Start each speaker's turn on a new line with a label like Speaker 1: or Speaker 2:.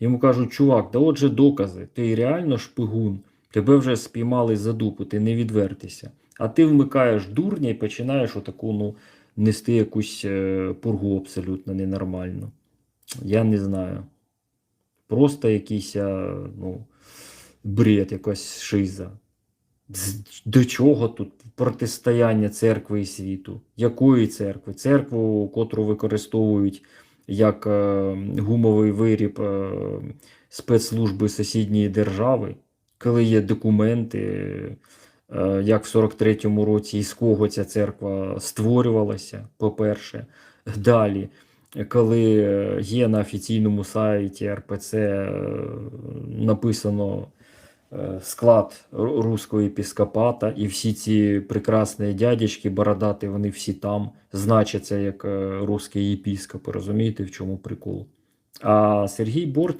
Speaker 1: Йому кажуть, чувак, да отже докази, ти реально шпигун, тебе вже спіймали за дупу, ти не відвертися. А ти вмикаєш дурня і починаєш отаку, ну, нести якусь е, пургу абсолютно ненормальну. Я не знаю. Просто якийсь е, ну, бред, якась шиза. До чого тут протистояння церкви і світу? Якої церкви? Церкву, котру використовують як е, гумовий виріб е, спецслужби сусідньої держави, коли є документи, е, як в 43-му році, із кого ця церква створювалася, по-перше. Далі, коли є на офіційному сайті РПЦ написано склад ру- руського епіскопата, і всі ці прекрасні дядечки, бородати, вони всі там значаться як руські русські єпіскопи. Розумієте, в чому прикол? А Сергій Борт